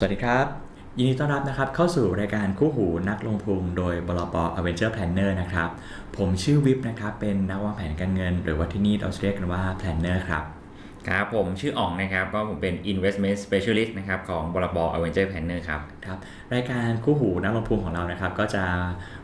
สวัสดีครับ ยินดีต้อนรับนะครับเข้าสู่รายการคู่หูนักลงทุนโดยบลป Adventure Planner นะครับ ผมชื่อวิปนะครับ เป็นนักวางแผนการเงิน หรือว่าที่นี่เราเรียกกันว่า Planner ครับ ครับ ผมชื่ออ๋องนะครับ ก็ผมเป็น investment specialist นะครับของบลบ Adventure Planner ครับครับรายการคู่หูนักลงทุนของเรานะครับ ก็จะ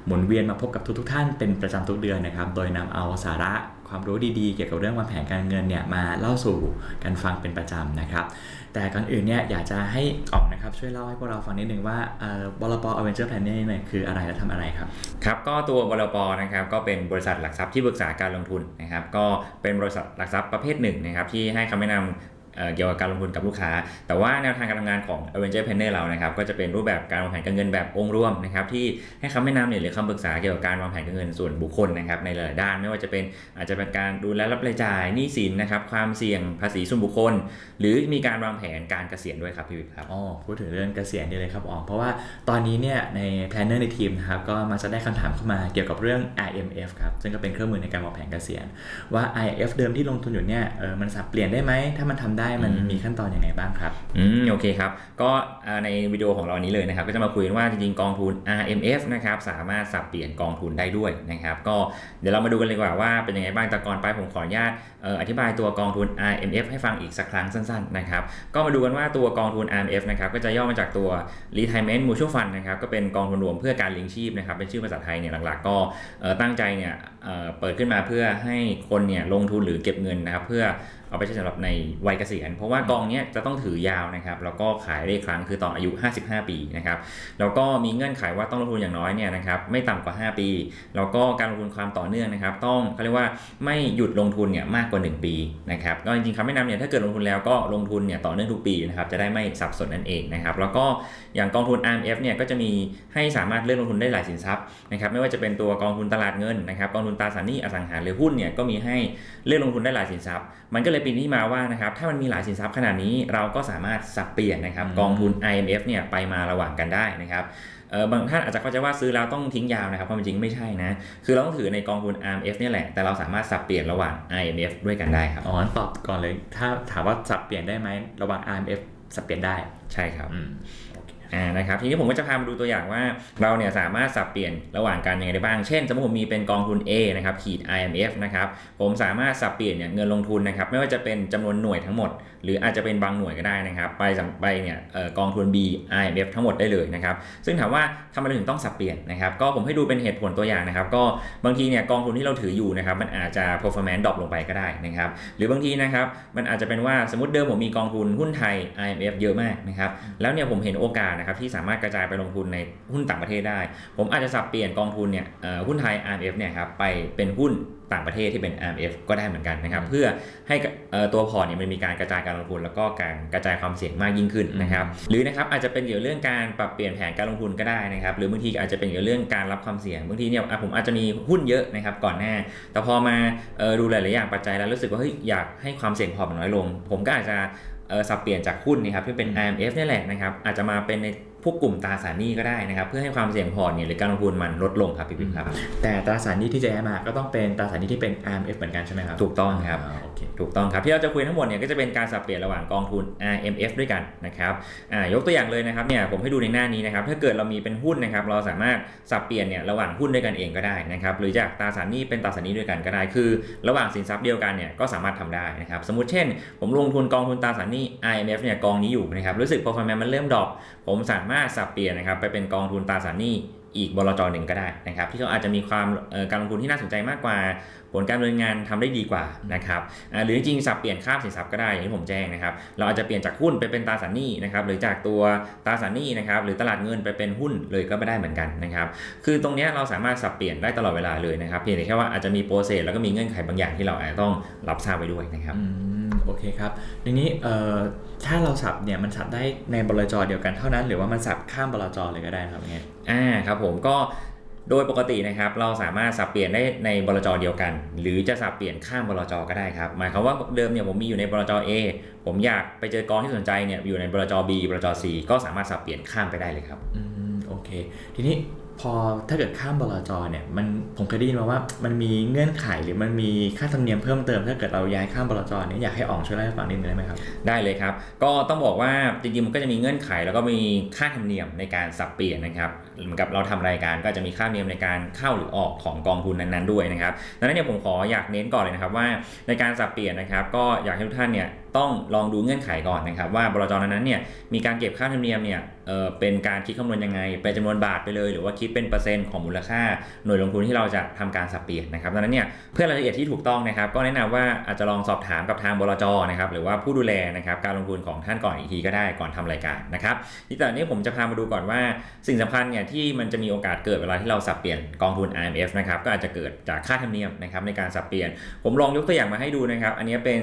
หมุนเวียนมาพบกับทุกๆ ท่านเป็นประจำทุกเดือนนะครับ โดยนำเอาสาระ ความรู้ดีๆ เกี่ยวกับเรื่องวางแผนการเงินเนี่ยมาเล่าสู่กันฟังเป็นประจำนะครับ แต่ก่อนอื่นเนี่ยอยากจะให้ออกนะครับช่วยเล่าให้พวกเราฟังนิดนึงว่าเออบลปอเวนเจอร์แพลนเนี่ยคืออะไรและทำอะไรครับ ครับก็ตัวบลปนะครับก็เป็นบริษัทหลักทรัพย์ที่ปรึกษาการลงทุนนะครับก็เป็นบริษัทหลักทรัพย์ประเภทหนึ่งนะครับที่ให้คำแนะนำ เกี่ยวกับการลงทุนกับลูกค้า แต่ว่าแนวทางการทำงานของ Avenger Planner เรานะครับก็จะเป็นรูปแบบการวางแผนการเงินแบบองค์รวมนะครับที่ให้คำแนะนำเนี่ยหรือคำปรึกษาเกี่ยวกับการวางแผนการเงินส่วนบุคคลนะครับในหลายๆด้านไม่ว่าจะเป็นอาจจะเป็นการดูแลรับรายจ่ายหนี้สินนะครับความเสี่ยงภาษีส่วนบุคคล หรือมีการวางแผนการเกษียณด้วยครับพี่วิทย์ครับอ๋อพูดถึงเรื่องเกษียณนี่เลยครับอ๋อเพราะว่าตอนนี้เนี่ยในแพลนเนอร์ในทีมนะครับก็มาจะได้คำถามเข้ามาเกี่ยวกับเรื่อง IMF ครับซึ่งก็เป็นเครื่องมือในการวางแผนเกษียณว่า IMF เดิมที่ลงทุนอยู่เนี่ยเออมันสับเปลี่ยนได้ไหมถ้ามันทำได้มันอืมมีขั้นตอนยังไงบ้างครับ อืมโอเคครับ ก็อ่าในวิดีโอของเรานี้เลยนะครับ ก็จะมาคุยกันว่าจริงๆกองทุน RMF นะครับสามารถสับเปลี่ยนกองทุนได้ด้วยนะครับ ก็เดี๋ยวเรามาดูกันเลยดีกว่าว่าเป็นยังไงบ้างแต่ก่อนไปผมขออนุญาตเอ่ออธิบายตัวกองทุน RMF ให้ฟังอีกสักครั้งสั้นๆนะครับก็มาดูกันว่าตัวกองทุน RMF นะครับก็จะย่อมาจากตัว Retirement Mutual Fund นะครับก็เป็นกองทุนรวมเพื่อการเลี้ยงชีพนะครับเป็นชื่อภาษาไทยเนี่ยหลักๆ ก็เอ่อตั้งใจเนี่ย เปิดขึ้นมาเพื่อให้คนเนี่ยลงทุนหรือเก็บเงินนะครับ เพื่อเอาไปใช้สำหรับในวัยเกษียณเพราะว่ากองเนี้ยจะต้องถือยาวนะครับ แล้วก็ขายได้ครั้งคือตอนอายุ 55 ปีนะครับแล้วก็มีเงื่อนไขว่าต้องลงทุนอย่างน้อยเนี่ยนะครับไม่ต่ำกว่า 5 ปี แล้วก็การลงทุนความต่อเนื่องนะครับ ต้องเขาเรียกว่าไม่หยุดลงทุนเนี่ยมากกว่า 1 ปีนะครับก็จริงๆคำแนะนำเนี่ยถ้าเกิดลงทุนแล้วก็ลงทุนเนี่ยต่อเนื่องทุกปีนะครับจะได้ไม่สับสนนั่นเองนะครับแล้วก็อย่างกองทุน RMF เนี่ยก็จะมีให้สามารถเลือกลงทุนได้หลายสินทรัพย์นะครับไม่ว่าจะเป็นตัวกองทุนตลาดเงินนะครับกองทุนตราสารหนี้อสังหาหรือหุ้นเนี่ยก็มีให้เลือกลงทุนได้หลายสินทรัพย์ มันก็เลยเป็นที่มาว่านะครับถ้ามันมีหลายสินทรัพย์ขนาดนี้เราก็สามารถสับเปลี่ยนนะครับอืมกองทุน IMF เนี่ยไปมาระหว่างกันได้นะครับเออบางท่านอาจจะเข้าใจว่าซื้อแล้วต้องทิ้งยาวนะครับความเป็นจริงไม่ใช่นะ คือเราต้องถือในกองทุน IMF เนี่ยแหละ แต่เราสามารถสับเปลี่ยนระหว่าง IMF ด้วยกันได้ครับ อ๋องั้นตอบก่อนเลย ถ้าถามว่าสับเปลี่ยนได้ไหมระหว่าง IMF สับเปลี่ยนได้ ใช่ครับอืมโอเค อ่านะครับทีนี้ผมก็จะพามาดูตัวอย่างว่าเราเนี่ยสามารถสับเปลี่ยนระหว่างกันยังไงได้บ้าง เช่น สมมติผมมีเป็นกองทุน A นะครับขีด IMF นะครับผมสามารถสับเปลี่ยนเนี่ยเงินลงทุนนะครับไม่ว่าจะเป็นจำนวนหน่วยทั้งหมด หรืออาจจะเป็นบางหน่วยก็ได้นะครับ ไปสัไปเนี่ยออกองทุน B IMF ทั้งหมดได้เลยนะครับซึ่งถามว่าทำไมเราถึงต้องสับเปลี่ยนนะครับก็ผมให้ดูเป็นเหตุผลตัวอย่างนะครับ ก็บางทีเนี่ยกองทุนที่เราถืออยู่นะครับมันอาจจะ performance drop ลงไปก็ได้นะครับหรือบางทีนะครับมันอาจจะเป็นว่าสมมติเดิมผมมีกองทุนหุ้นไทย IMF เยอะมากนะครับแล้วเนี่ยผมเห็นโอกาสนะครับที่สามารถกระจายไปลงทุนในหุ้นต่างประเทศได้ ผมอาจจะสับเปลี่ยนกองทุนเนี่ยเอ่อหุ้นไทย IMF เนี่ยครับไปเป็นหุ้นต่างประเทศที่เป็น IMF ก็ได้เหมือนกันนะครับ เพื่อให้กับเอ่อตัวพอร์ตเนี่ยมันมีการกระจายการลงทุน แล้วก็การกระจายความเสี่ยงมากยิ่งขึ้นนะครับหรือนะครับอาจจะเป็นเกี่ยวกับเรื่องการปรับเปลี่ยนแผนการลงทุนก็ได้นะครับหรือบางทีอาจจะเป็นเกี่ยวกับเรื่องการรับความเสี่ยงบางทีเนี่ยอะผมอาจจะมีหุ้นเยอะนะครับก่อนหน้า แต่พอมาเอ่อดูหลายๆอย่างปัจจัยแล้วรู้สึกว่าเฮ้ยอยากให้ความเสี่ยงพอร์ตมันน้อยลง ผมก็อาจจะเอ่อ สับเปลี่ยนจากหุ้นนะครับที่เป็น IMF เนี่ยแหละนะครับอาจจะมาเป็นใน พวกกลุ่มตราสารหนี้ก็ได้นะครับ เพื่อให้ความเสี่ยงพอร์ตเนี่ยหรือการลงทุนมันลดลงครับพี่ปิ๊บครับ แต่ตราสารหนี้ที่จะแย้มาก็ต้องเป็นตราสารหนี้ที่เป็น IMF เหมือนกันใช่ไหมครับ ถูกต้องครับาโอเคถูกต้องครับที่เราจะคุยทั้งหมดเนี่ยก็จะเป็นการสับเปลี่ยนระหว่างกองทุน RMF ด้วยกันนะครับอ่ายกตัวอย่างเลยนะครับเนี่ยผมให้ดูในหน้านี้นะครับถ้าเกิดเรามีเป็นหุ้นนะครับเราสามารถสับเปลี่ยนเนี่ยระหว่างหุ้นด้วยกันเองก็ได้นะครับหรือจากตราสารหนี้เป็นตราสารหนี้ด้วยกันก็ได้คือ ระหว่างสินทรัพย์เดียวกันเนี่ยก็สามารถทำได้นะครับสมมุติเช่น ผมลงทุนกองทุนตราสารหนี้ IMF เนี่ยกองนี้อยู่นะครับรู้สึก performance มันเริ่มดรอปผมสามารถสับเปลี่ยนนะครับไปเป็นกองทุนตราสารหนี้อีกบลจหนึ่งก็ได้นะครับ ที่เขาอาจจะมีความการลงทุนที่น่าสนใจมากกว่า ผลการดำเนินงานทำได้ดีกว่านะครับหรือจริงสับเปลี่ยนข้าสินทรัพย์ก็ได้อย่างที่ผมแจ้งนะครับ เราอาจจะเปลี่ยนจากหุ้นไปเป็นตราสารหนี้นะครับหรือจากตัวตราสารหนี้นะครับหรือตลาดเงินไปเป็นหุ้นเลยก็ไม่ได้เหมือนกันนะครับ คือตรงนี้เราสามารถสับเปลี่ยนได้ตลอดเวลาเลยนะครับเพียงแต่แค่ว่าอาจจะมีโปรเซสแล้วก็มีเงื่อนไขบางอย่างที่เราอาจจะต้องรับทราบไปด้วยนะครับอ เคครับทีนี้ถ้าเราสับเนี่ยมันสับได้ในบลจเดียวกันเท่านั้น หรือว่ามันสับข้ามบลจเลยก็ได้ครับงเงี้ยอ่าครับผมก็โดยปกตินะครับเราสามารถสับเปลี่ยนได้ในบลจเดียวกัน หรือจะสับเปลี่ยนข้ามบลจก็ได้ครับหมายความว่าเดิมเนี่ยผมมีอยู่ในบลจ A ผมอยากไปเจอกองที่สนใจเนี่ยอยู่ในบลจ B บลจ C ก็สามารถสับเปลี่ยนข้ามไปได้เลยครับอืมโอเค ทีนี้ พอถ้าเกิดข้ามบลจเนี่ยมันผมเคยได้ยินมาว่ามันมีเงื่อนไขหรือมันมีค่าธรรมเนียมเพิ่มเติม ถ้าเกิดเราย้ายข้ามบลจเนี่ยอยากให้อ๋องช่วยเล่าให้ฟังนิดนึงได้ไหมครับได้เลยครับ ก็ต้องบอกว่าจริงๆมันก็จะมีเงื่อนไข แล้วก็มีค่าธรรมเนียมในการสับเปลี่ยนนะครับเหมือนกับเราทำรายการก็จะมีค่าธรรมเนียมในการเข้าหรือออกของกองทุนนั้นๆด้วยนะครับดังนั้นเนี่ยผมขออยากเน้นก่อนเลยนะครับว่าในการสับเปลี่ยนนะครับ ก็อยากให้ทุกท่านเนี่ย ต้องลองดูเงื่อนไขก่อนนะครับ ว่าบลจนั้นเนี่ยมีการเก็บค่าธรรมเนียมเนี่ยเเป็นการคิดคำนวณยังไงเป็นจำนวนบาทไปเลย หรือว่าคิดเป็นเปอร์เซ็นต์ของมูลค่าหน่วยลงทุนที่เราจะทำการสับเปลี่ยนนะครับดังนั้นเนี่ยเพื่อรายละเอียดที่ถูกต้องนะครับ ก็แนะนำว่าอาจจะลองสอบถามกับทางบลจนะครับหรือว่าผู้ดูแลนะครับการลงทุนของท่านก่อนอีกทีก็ได้ก่อนทำรายการนะครับที่ตอนนี้ผมจะพามาดูก่อนว่าสิ่งสำคัญเนี่ยที่มันจะมีโอกาสเกิดเวลาที่เราสับเปลี่ยนกองทุน IMF นะครับก็อาจจะเกิดจากค่าธรรมเนียมนะครับในการสับเปลี่ยน ผมลองยกตัวอย่างมาให้ดูนะครับ อันนี้เป็น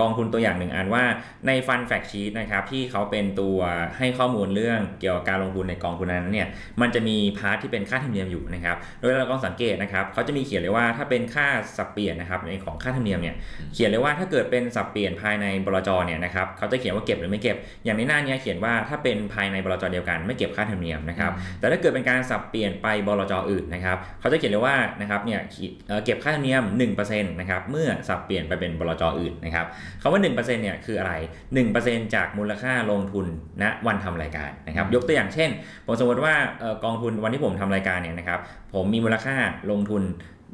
กองทุนตัวอย่างหนึ่งอันว่าในฟันแฟกชีตนะครับที่เขาเป็นตัวให้ข้อมูลเรื่องเกี่ยวกับการลงทุนในกองทุนนั้นเนี่ยมันจะมีพาร์ทที่เป็นค่าธรรมเนียมอยู่นะครับโดยเราก็สังเกตนะครับเขาจะมีเขียนเลยว่าถ้าเป็นค่าสับเปลี่ยนนะครับในของค่าธรรมเนียมเนี่ยเขียนเลยว่าถ้าเกิดเป็นสับเปลี่ยนภายในบลจเนี่ยนะครับเขาจะเขียนว่าเก็บหรือไม่เก็บ อย่างในหน้าเนี้เขียนว่าถ้าเป็นภายในบลจเดียวกันไม่เก็บค่าธรรมเนียมนะครับแต่ถ้าเกิดเป็นการสับเปลี่ยนไปบลจอื่นนะครับเขาจะเขียนเลยว่านะครับเนี่ยเอ่อเก็บค่าธรรมเนียม1%นะครับเมื่อสับเปลี่ยนไปเป็นบลจอื่นนะครับคำว่า1%เนี่ยคืออะไร 1%จากมูลค่าลงทุนณวันทำรายการนะครับ ยกตัวอย่างเช่น ผมสมมติว่ากองทุนวันที่ผมทำรายการเนี่ยนะครับ ผมมีมูลค่าลงทุน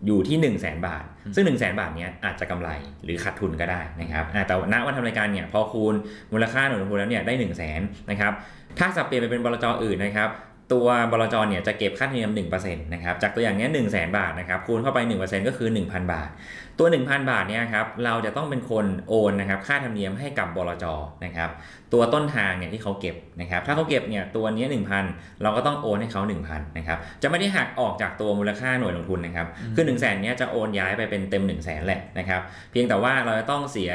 อยู่ที่ 1 0 0 0 0แบาท ซึ่ง 1 0 0 0 0แบาทเนี้ยอาจจะกำไรหรือขาดทุนก็ได้นะครับแต่ณวันทำรายการเนี่ยพอคูณมูลค่าหน่วยลงทุนแล้วเนี่ยได้ 1 0 0 0 0แสนนะครับถ้าสับเปลี่ยนไปเป็นบลจอื่นนะครับตัวบลจเนี่ยจะเก็บค่าธรรมเนียม1%นะครับจากตัวอย่างเนี้ย1 0 0 0 0แบาทนะครับคูณเข้าไป 1%ก็คือ 1,000 บาท ตัว 1,000 บาทเนี่ยครับเราจะต้องเป็นคนโอนนะครับค่าธรรมเนียมให้กับบลจนะครับตัวต้นทางเนี่ยที่เขาเก็บนะครับถ้าเขาเก็บเนี่ยตัวเนี้ย1,000 เราก็ต้องโอนให้เขา 1,000นะครับจะไม่ได้หักออกจากตัวมูลค่าหน่วยลงทุนนะครับคือ1 0 0 0 0แสนเนี้ยจะโอนย้ายไปเป็นเต็ม 1 0 0 0 0แสนแหละนะครับเพียงแต่ว่าเราจะต้องเสีย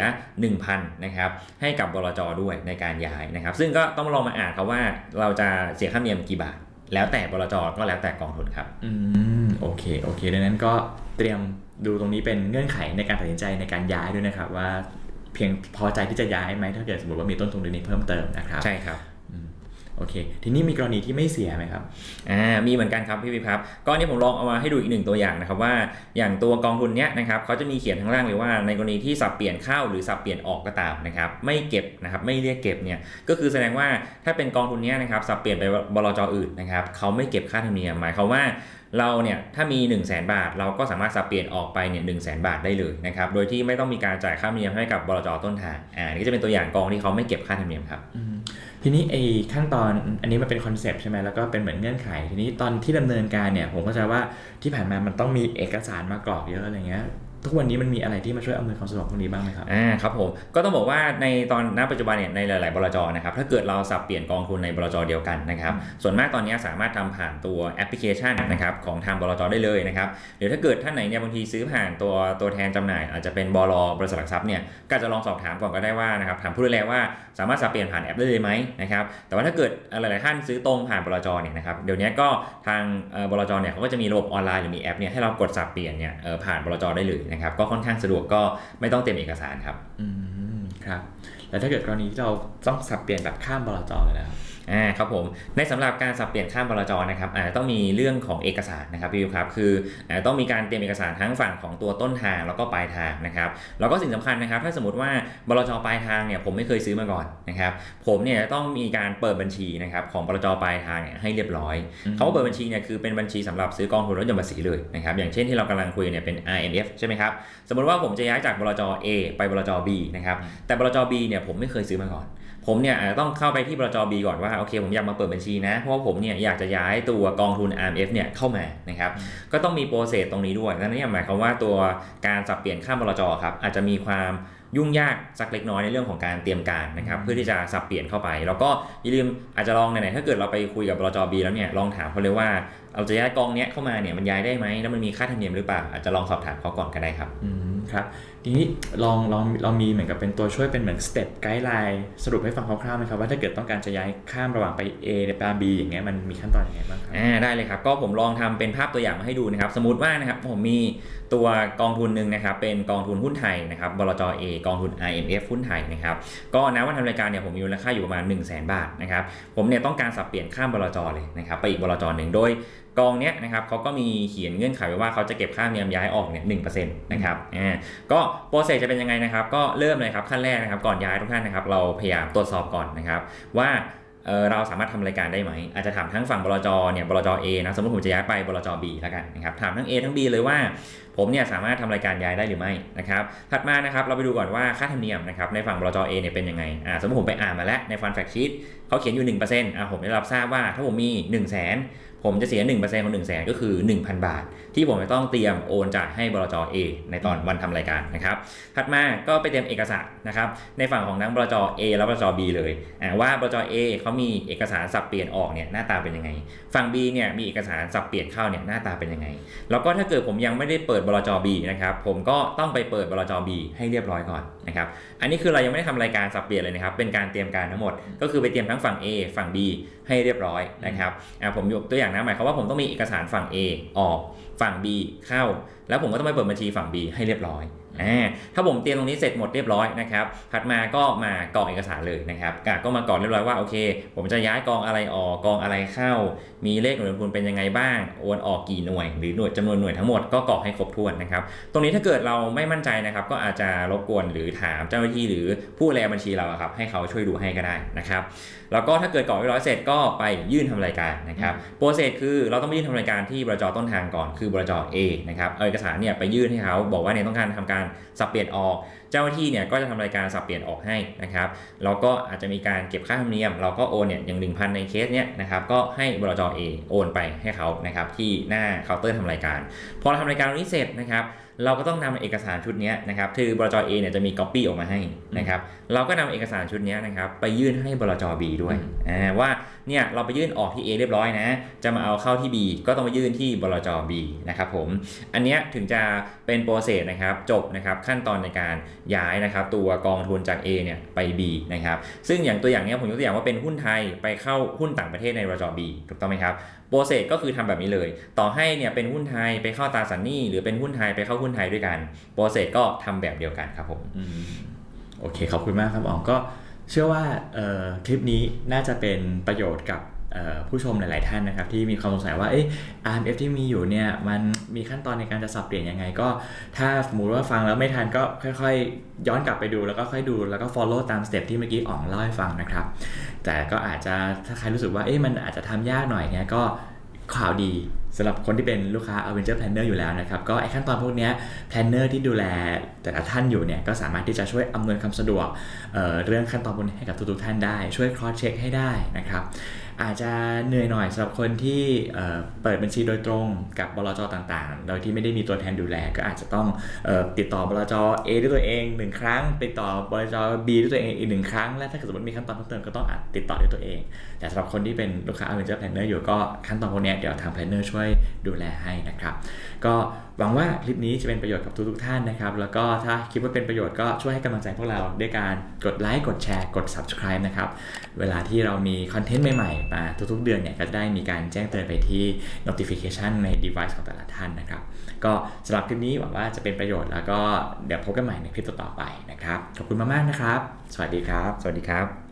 1,000นะครับให้กับบลจด้วยในการย้ายนะครับซึ่งก็ต้องลองมาอ่านครับว่าเราจะเสียค่าธรรมเนียมกี่บาทแล้วแต่บลจก็แล้วแต่กองทุนครับ อืม โอเค โอเค ดังนั้นก็เตรียม ดูตรงนี้เป็นเงื่อนไขในการตัดสินใจในการย้ายด้วยนะครับว่าเพียงพอใจที่จะย้ายไหมถ้าเกิดสมมติว่ามีต้นทุนตรงนี้เพิ่มเติมนะครับใช่ครับ โอเค ทีนี้มีกรณีที่ไม่เสียไหมครับ อ่า มีเหมือนกันครับพี่วิพครับก็อันนี้ผมลองเอามาให้ดูอีกหนึ่งตัวอย่างนะครับว่า อย่างตัวกองทุนเนี้ยนะครับเขาจะมีเขียนข้างล่างเลยว่าในกรณีที่สับเปลี่ยนเข้าหรือสับเปลี่ยนออกก็ตามนะครับไม่เก็บนะครับไม่เรียกเก็บเนี่ยก็คือแสดงว่าถ้าเป็นกองทุนเนี้ยนะครับสับเปลี่ยนไปบลจอื่นนะครับเขาไม่เก็บค่าธรรมเนียมหมายความว่าเราเนี่ยถ้ามี 1 0 0 0 0แบาท เราก็สามารถสับเปลี่ยนออกไปเนี่ยหนึ่งแสนบาทได้เลยนะครับโดยที่ไม่ต้องมีการจ่ายค่าธรรมเนียมให้กับบลจต้นทางอ่านี่ก็จะเป็นตัวอย่างกองที่เขาไม่เก็บค่าธรรมเนียมครับอืม ทีนี้ไอ้ขั้นตอนอันนี้มันเป็นคอนเซปต์ใช่ไหมแล้วก็เป็นเหมือนเงื่อนไข ทีนี้ตอนที่ดำเนินการเนี่ยผมก็จะว่าที่ผ่านมามันต้องมีเอกสารมากรอกเยอะอะไรเงี้ย ทุกวันนี้มันมีอะไรที่มาช่วยอำนวยความสะดวกตรงนี้บ้างไหมครับ อ่าครับผม ก็ต้องบอกว่าในตอนณปัจจุบันเนี่ยในหลาย ๆ บลจนะครับ ถ้าเกิดเราสับเปลี่ยนกองทุนในบลจเดียวกันนะครับ ส่วนมากตอนนี้สามารถทำผ่านตัวแอปพลิเคชันนะครับของทางบลจได้เลยนะครับ หรือถ้าเกิดท่านไหนเนี่ยบางทีซื้อผ่านตัวตัวแทนจำหน่าย อาจจะเป็นบลบริษัทหลักทรัพย์เนี่ย ก็อาจจะลองสอบถามก่อนก็ได้ว่านะครับถามผู้ดูแลว่าสามารถสับเปลี่ยนผ่านแอปได้เลยไหมนะครับ แต่ว่าถ้าเกิดหลาย ๆ ท่านซื้อตรงผ่านบลจเนี่ยนะครับ เดี๋ยวนี้ก็ทางเอ่อบลจเนี่ยเขาก็จะมีระบบออนไลน์หรือมีแอปเนี่ยให้เรากดสับเปลี่ยนเนี่ยเอ่อผ่านบลจได้เลยนะครับก็ค่อนข้างสะดวกก็ไม่ต้องเตรียมเอกสารครับอืมครับ แล้วถ้าเกิดกรณีที่เราต้องสับเปลี่ยนแบบข้ามบลจเลยนะครับ อ่าครับผมในสำหรับการสับเปลี่ยนข้ามบลจนะครับอาจจะต้องมีเรื่องของเอกสารนะครับพี่วิวครับคืออาจจะต้องมีการเตรียมเอกสารทั้งฝั่งของตัวต้นทางแล้วก็ปลายทางนะครับแล้วก็สิ่งสำคัญนะครับถ้าสมมติว่าบลจปลายทางเนี่ยผมไม่เคยซื้อมาก่อนนะครับผมเนี่ยจะต้องมีการเปิดบัญชีนะครับของบลจปลายทางเนี่ยให้เรียบร้อยอืมเขาว่าเปิดบัญชีเนี่ยคือเป็นบัญชีสำหรับซื้อกองทุนรถยนต์ภาษีเลยนะครับอย่างเช่นที่เรากำลังคุยเนี่ยเป็น IMF ใช่ไหมครับสมมติว่าผมจะย้ายจากบลจ A ไปบลจ B นะครับแต่บลจ B เนี่ยผมไม่เคยซื้อมาก่อน ผมเนี่ยอาจจะต้องเข้าไปที่บลจ B ก่อนว่าโอเคผมอยากมาเปิดบัญชีนะ เพราะว่าผมเนี่ยอยากจะย้ายตัวกองทุน RMF เนี่ยเข้ามานะครับก็ต้องมีโปรเซสตรงนี้ด้วยนั่นนี่หมายความว่าตัวการสับเปลี่ยนข้ามบลจครับอาจจะมีความยุ่งยากสักเล็กน้อยในเรื่องของการเตรียมการนะครับเพื่อที่จะสับเปลี่ยนเข้าไป แล้วก็อย่าลืมอาจจะลองไหนๆถ้าเกิดเราไปคุยกับบลจ B แล้วเนี่ยลองถามเขาเลยว่าเราจะย้ายกองเนี้ยเข้ามาเนี่ยมันย้ายได้ไหมแล้วมันมีค่าธรรมเนียมหรือเปล่าอาจจะลองสอบถามเขาก่อนก็ได้ครับอืม ครับทีนี้ลองลองเรามีเหมือนกับเป็นตัวช่วยเป็นเหมือนสเต็ปไกด์ไลน์สรุปให้ฟังคร่าวๆไหมครับว่าถ้าเกิดต้องการจะย้ายข้ามระหว่างไป A ไป B อย่างเงี้ยมันมีขั้นตอนอยังไงบ้างครับอ่าได้เลยครับก็ผมลองทำเป็นภาพตัวอย่างมาให้ดูนะครับ สมมติว่านะครับผมมีตัวกองทุนหนึ่งนะครับเป็นกองทุนหุ้นไทยนะครับบลจ A กองทุน IMF หุ้นไทยนะครับก็ณวันทำรายการเนี่ยผมมีมูลค่าอยู่ประมาณ 1 0 0 0 0แบาทนะครับผมเนี่ยต้องการสับเปลี่ยนข้ามบลจเลยนะครับไปอีกบลจหนึ่งโดย กองเนี้ยนะครับเขาก็มีเขียนเงื่อนไขไว้ว่าเขาจะเก็บค่าเนียมย้ายออกเนี่ยหนึ่งเปอร์เซ็นต์นะครับอ่าก็โปรเซสจะเป็นยังไงนะครับ ก็เริ่มเลยครับขั้นแรกนะครับก่อนย้ายทุกท่านนะครับ เราพยายามตรวจสอบก่อนนะครับว่าเราสามารถทำรายการได้ไหม อาจจะถามทั้งฝั่งบลจเนี่ยบลจ A นะสมมติผมจะย้ายไปบลจ B แล้วกันนะครับถามทั้ง A ทั้ง B เลยว่า ผมเนี่ยสามารถทำรายการย้ายได้หรือไม่นะครับถัดมานะครับเราไปดูก่อนว่าค่าธรรมเนียมนะครับในฝั่งบลจ A เนี่ยเป็นยังไงอ่าสมมติผมไปอ่านมาแล้วในฟันแฟกชีตเขาเขียนอยู่1%อ่าผมได้รับทราบว่าถ้าผมมี 1 0 0 0 0แผมจะเสีย 1%ของ1 0 0 0 0แสนก็คือ 1,000 บาท ที่ผมจะต้องเตรียมโอนจ่ายให้บลจ A ในตอนวันทำรายการนะครับถัดมาก็ไปเตรียมเอกสารนะครับในฝั่งของทั้งบลจ A และบลจ B เลยอ่าว่าบลจ A เขามีเอกสารสับเปลี่ยนออกเนี่ยหน้าตาเป็นยังไง ฝั่ง B เนี่ยมีเอกสารสับเปลี่ยนเข้าเนี่ยหน้าตาเป็นยังไง แล้วก็ถ้าเกิดผมยังไม่ได้เปิดบลจ B นะครับผมก็ต้องไปเปิดบลจ B ให้เรียบร้อยก่อน นะครับอันนี้คือเรายังไม่ได้ทำรายการสับเปลี่ยนเลยนะครับเป็นการเตรียมการทั้งหมด ก็คือไปเตรียมทั้งฝั่ง A ฝั่ง B ให้เรียบร้อยนะครับอ่าผมยกตัวอย่างนะหมายความว่าผมต้องมีเอกสารฝั่ง A ออกฝั่ง B เข้า แล้วผมก็ต้องไปเปิดบัญชีฝั่ง B ให้เรียบร้อย ถ้าผมเตรียมตรงนี้เสร็จหมดเรียบร้อยนะครับถัดมาก็มากรอกเอกสารเลยนะครับก็มากรอกเรียบร้อยว่าโอเค ผมจะย้ายกองอะไรออกกองอะไรเข้า มีเลขหน่วยลงทุนเป็นยังไงบ้างโอนออกกี่หน่วย หรือหน่วยจำนวนหน่วยทั้งหมดก็กรอกให้ครบถ้วนนะครับตรงนี้ถ้าเกิดเราไม่มั่นใจนะครับก็อาจจะรบกวนหรือถามเจ้าหน้าที่หรือผู้แลบัญชีเราครับให้เขาช่วยดูให้ก็ได้นะครับแล้วก็ถ้าเกิดกรอกเรียบร้อยเสร็จก็ไปยื่นทำรายการนะครับโปรเซสคือเราต้องไปยื่นทำรายการที่บรจต้นทางก่อนคือบรจ A นะครับเอาเอกสารเนี่ยไปยื่นให้เขาบอกว่าเนี่ยต้องการทำการสับเปลี่ยนออก เจ้าหน้าที่เนี่ยก็จะทำรายการสับเปลี่ยนออกให้นะครับแล้วก็อาจจะมีการเก็บค่าธรรมเนียม เราก็โอนเนี่ยอย่าง1,000ในเคสเนี่ยนะครับก็ให้บรจเอโอนไปให้เขานะครับที่หน้าเคาน์เตอร์ทำรายการ พอเราทำรายการตรงนี้เสร็จนะครับ เราก็ต้องนำเอกสารชุดเนี้ยนะครับคือบรจ A เนี่ยจะมีก๊อปปี้ออกมาให้นะครับเราก็นำเอกสารชุดเนี้ยนะครับไปยื่นให้บรจ B ด้วยอ่าว่าเนี่ยเราไปยื่นออกที่ A เรียบร้อยนะ จะมาเอาเข้าที่ B ก็ต้องไปยื่นที่บลจ B นะครับผมอันเนี้ยถึงจะเป็นโปรเซสนะครับจบนะครับขั้นตอนในการย้ายนะครับตัวกองทุนจาก A เนี่ยไป B นะครับซึ่งอย่างตัวอย่างเนี้ยผมยกตัวอย่างว่าเป็นหุ้นไทยไปเข้าหุ้นต่างประเทศในบลจ B ถูกต้องไหมครับ โปรเซสก็คือทำแบบนี้เลย ต่อให้เนี่ยเป็นหุ้นไทยไปเข้าตราสันนี้หรือเป็นหุ้นไทยไปเข้าหุ้นไทยด้วยกันโปรเซสก็ทำแบบเดียวกันครับผมโอเคขอบคุณมากครับอ๋อก็เชื่อว่าคลิปนี้น่าจะเป็นประโยชน์กับ ผู้ชมหลาย ๆ ท่านนะครับที่มีความสงสัยว่าเอ๊ะ RMF ที่มีอยู่เนี่ยมันมีขั้นตอนในการจะสับเปลี่ยนยังไง ก็ถ้าสมมติว่าฟังแล้วไม่ทันก็ค่อย ๆ ย้อนกลับไปดูแล้วก็ค่อยดูแล้วก็ follow ตามสเต็ปที่เมื่อกี้อ๋องเล่าให้ฟังนะครับ แต่ก็อาจจะถ้าใครรู้สึกว่าเอ๊ะมันอาจจะทำยากหน่อยเนี่ยก็ข่าวดีสำหรับคนที่เป็นลูกค้า Avenger Planner อยู่แล้วนะครับ ก็ไอขั้นตอนพวกนี้ Planner ที่ดูแลแต่ละท่านอยู่เนี่ยก็สามารถที่จะช่วยอำนวยความสะดวกเเรื่องขั้นตอนพวกนี้ให้กับทุกๆท่านได้ ช่วย cross check ให้ได้นะครับ อาจจะเหนื่อยหน่อยสำหรับคนที่เปิดบัญชีโดยตรงกับบลจต่างๆ โดยที่ไม่ได้มีตัวแทนดูแล ก็อาจจะต้องอติดต่อบลจ A ด้วยตัวเองหนึ่งครั้ง ติดต่อบลจ B ด้วยตัวเองอีกหนึ่งครั้ง และถ้าเกิดสมมติมีขั้นตอนเพิ่มเติมก็ต้องอาจติดต่อด้วยตัวเอง แต่สำหรับคนที่เป็นลูกค้า Avenger Planner อยู่ก็ขั้นตอนพวกนี้เดี๋ยวทาง Planner ช่วยดูแลให้นะครับ ก็หวังว่าคลิปนี้จะเป็นประโยชน์กับทุกๆท่านนะครับ แล้วก็ถ้าคิดว่าเป็นประโยชน์ก็ช่วยให้กำลังใจพวกเราด้วยการกดไลค์กดแชร์กด subscribe นะครับเวลาที่เรามีคอนเทนต์ใหม่ๆมาทุกๆเดือนเนี่ยก็จะได้มีการแจ้งเตือนไปที่ notification ใน device ของแต่ละท่านนะครับ ก็สำหรับคลิปนี้หวังว่าจะเป็นประโยชน์แล้วก็เดี๋ยวพบกันใหม่ในคลิปต่อๆไปนะครับ ขอบคุณมากๆนะครับ สวัสดีครับ สวัสดีครับ